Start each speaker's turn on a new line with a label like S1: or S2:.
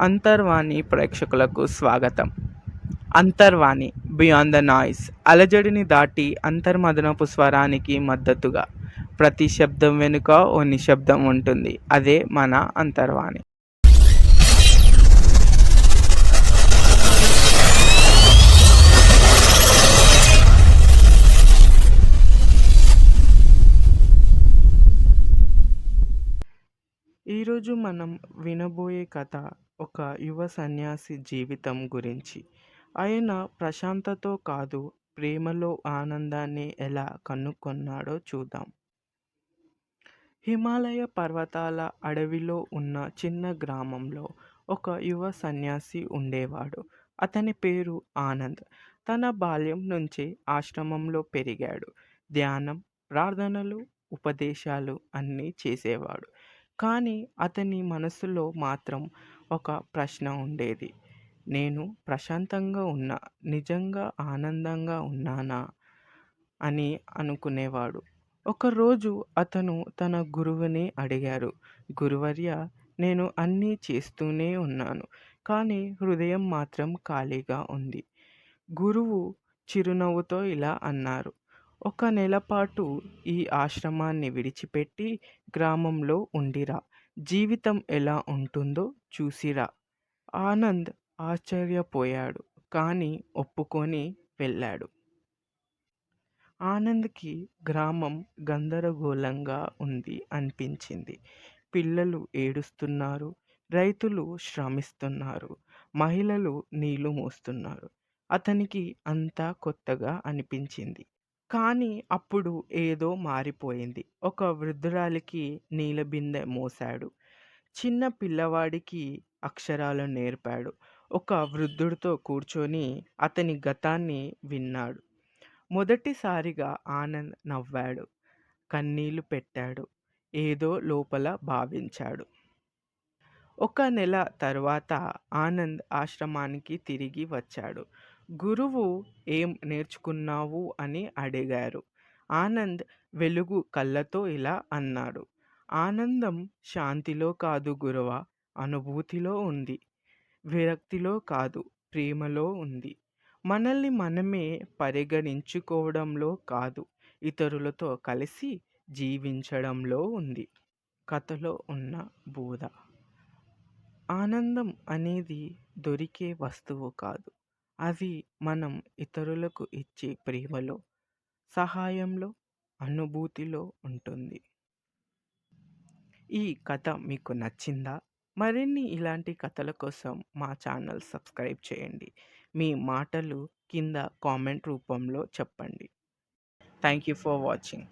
S1: అంతర్వాణి ప్రేక్షకులకు స్వాగతం. Antarvani beyond the noise అలజడిని దాటి అంతర్మదనపు స్వరానికి మద్దతుగా. ప్రతి శబ్దం వెనుక ఓ నిశ్శబ్దం ఉంటుంది. అదే మన అంతర్వాణి. ఈరోజు మనం వినబోయే కథ ఒక యువ సన్యాసి జీవితం గురించి. ఆయన ప్రశాంతతో కాదు ప్రేమలో ఆనందాన్ని ఎలా కనుక్కున్నాడో చూద్దాం. హిమాలయ పర్వతాల అడవిలో ఉన్న చిన్న గ్రామంలో ఒక యువ సన్యాసి ఉండేవాడు. అతని పేరు ఆనంద్. తన బాల్యం నుంచి ఆశ్రమంలో పెరిగాడు. ధ్యానం ప్రార్థనలు ఉపదేశాలు అన్నీ చేసేవాడు. కానీ అతని మనసులో మాత్రం ఒక ప్రశ్న ఉండేది. నేను ప్రశాంతంగా ఉన్నా నిజంగా ఆనందంగా ఉన్నానా అని అనుకునేవాడు. ఒకరోజు అతను తన గురువుని అడిగారు. గురువర్య నేను అన్నీ చేస్తూనే ఉన్నాను కానీ హృదయం మాత్రం ఖాళీగా ఉంది. గురువు చిరునవ్వుతో ఇలా అన్నారు. ఒక నెల పాటు ఈ ఆశ్రమాన్ని విడిచిపెట్టి గ్రామంలో ఉండిరా. జీవితం ఎలా ఉంటుందో చూసిరా. ఆనంద్ ఆశ్చర్యపోయాడు కానీ ఒప్పుకొని వెళ్ళాడు. ఆనంద్కి గ్రామం గందరగోళంగా ఉంది అనిపించింది. పిల్లలు ఏడుస్తున్నారు రైతులు శ్రమిస్తున్నారు మహిళలు నీళ్ళు మోస్తున్నారు. అతనికి అంతా కొత్తగా అనిపించింది. కానీ అప్పుడు ఏదో మారిపోయింది. ఒక వృద్ధురాలికి నీళ్ళబిందె మోశాడు. మోసాడు చిన్న పిల్లవాడికి అక్షరాలు నేర్పాడు. ఒక వృద్ధుడితో కూర్చొని అతని గతాన్ని విన్నాడు. మొదటిసారిగా ఆనంద్ నవ్వాడు. కన్నీళ్ళు పెట్టాడు. ఏదో లోపల భావించాడు. ఒక నెల తర్వాత ఆనంద్ ఆశ్రమానికి తిరిగి వచ్చాడు. గురువు ఏం నేర్చుకున్నావు అని అడిగారు. ఆనంద్ వెలుగు కళ్ళతో ఇలా అన్నాడు. ఆనందం శాంతిలో కాదు గురువ అనుభూతిలో ఉంది. విరక్తిలో కాదు ప్రేమలో ఉంది. మనల్ని మనమే పరిగణించుకోవడంలో కాదు ఇతరులతో కలిసి జీవించడంలో ఉంది. కథలో ఉన్న బోధ. ఆనందం అనేది దొరికే వస్తువు కాదు. అవి మనం ఇతరులకు ఇచ్చే ప్రేమలో సహాయంలో అనుభూతిలో ఉంటుంది. ఈ కథ మీకు నచ్చిందా? మరిన్ని ఇలాంటి కథల కోసం మా ఛానల్ సబ్స్క్రైబ్ చేయండి. మీ మాటలు కింద కామెంట్ రూపంలో చెప్పండి. Thank you for watching.